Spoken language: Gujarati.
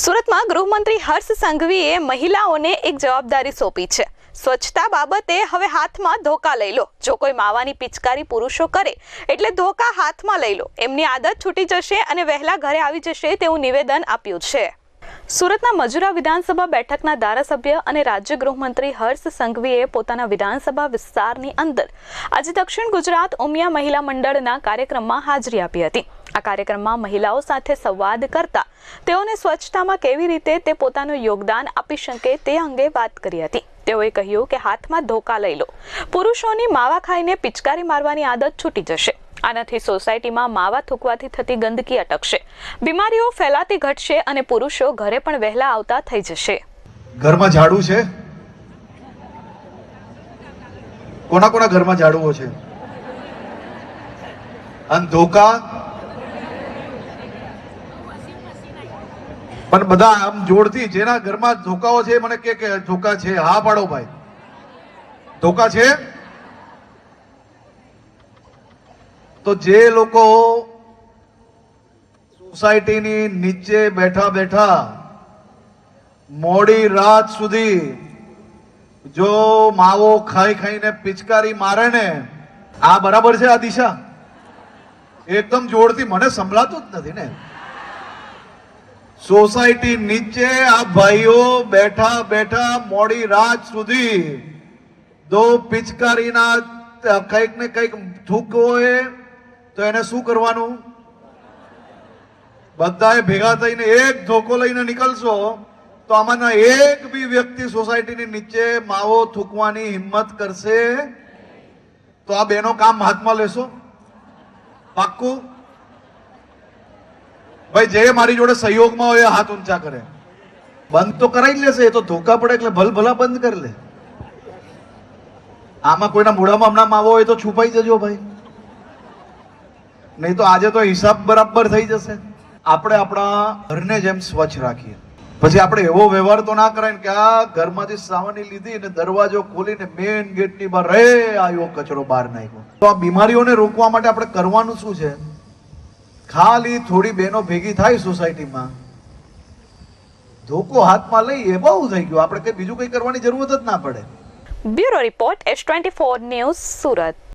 સુરતમાં ગૃહમંત્રી હર્ષ સંઘવીએ મહિલાઓને એક જવાબદારી સોંપી છે. સ્વચ્છતા બાબતે હવે હાથમાં ધોકા લઈ લો. જો કોઈ માવાની પિચકારી પુરુષો કરે, એટલે ધોકા હાથમાં લઈ લો. એમની આદત છૂટી જશે અને વહેલા ઘરે આવી જશે તેવું નિવેદન આપ્યું છે. સુરતના મજુરા વિધાનસભા બેઠકના ધારાસભ્ય અને રાજ્ય ગૃહમંત્રી હર્ષ સંઘવીએ પોતાના વિધાનસભા વિસ્તારની અંદર આજે દક્ષિણ ગુજરાત ઉમિયા મહિલા મંડળના કાર્યક્રમમાં હાજરી આપી હતી. આ કાર્યક્રમમાં મહિલાઓ સાથે સંવાદ કરતા તેઓને સ્વચ્છતામાં કેવી રીતે તે પોતાનું યોગદાન આપી શકે તે અંગે વાત કરી હતી. તેઓએ કહ્યું કે હાથમાં ધોકા લઈ લો. પુરુષોની માવા ખાઈને પિચકારી મારવાની આદત છૂટી જશે. આનાથી સોસાયટીમાં માવા થૂકવાથી થતી ગંદકી અટકશે. બીમારીઓ ફેલાતી ઘટશે અને પુરુષો ઘરે પણ વહેલા આવતા થઈ જશે. ઘરમાં ઝાડુ છે? કોના કોના ઘરમાં ઝાડુઓ છે? અને ધોકા પણ બધા આમ જોડથી જેના ઘરમાં ધોકાઓ છે, મને કે કે ધોકા છે. હા, પાડો ભાઈ. ધોકા છે? તો જે લોકો સોસાયટીની નીચે બેઠા બેઠા મોડી રાત સુધી જો માવો ખાઈ ખાઈને પિચકારી મારે ને, આ બરાબર છે આ દિશા? એકદમ જોરથી મને સંભળાતું જ નથી ને. સોસાયટી નીચે આ ભાઈઓ બેઠા બેઠા મોડી રાત સુધી દો પિચકારીના કંઈક ને કંઈક થૂકવો હોય, તો એને શું કરવાનું? બધાએ ભેગા થઈને એક ધોકો લઈને નીકળશો, તો આમાંના એક બી વ્યક્તિ સોસાયટીની નીચે માવો થૂકવાની હિંમત કરશે, તો આ બેનો કામ હાથમાં લેશો? પાક્કું? ભાઈ, જે મારી જોડે સહયોગમાં હોય હાથ ઊંચા કરે. બંધ તો કરાવી લેશે, એ તો ધોકા પડે એટલે ભલ ભલા બંધ કરી લે. આમાં કોઈના મોઢામાં હમણાં માવો હોય તો છુપાઈ જજો ભાઈ. નહીં તો આજે તો હિસાબ બરાબર થઈ જશે. આપણે આપણા ઘરને જેમ સ્વચ્છ રાખીએ. પછી આપણે એવો વ્યવહાર તો ના કરાય કે આ ઘરમાંથી સાવની લીધી ને દરવાજો ખોલીને મેઇન ગેટની બહાર રે આવ્યો કચરો બહાર નાખ્યો. તો આ બીમારીઓને રોકવા માટે આપણે કરવાનું શું છે? ખાલી થોડી બહેનો ભેગી થાય સોસાયટીમાં. ધોકો હાથમાં લઈએ બહુ થઈ ગયું. આપણે કઈ બીજું કઈ કરવાની જરૂરત જ ના પડે. Bureau report S twenty four news Surat.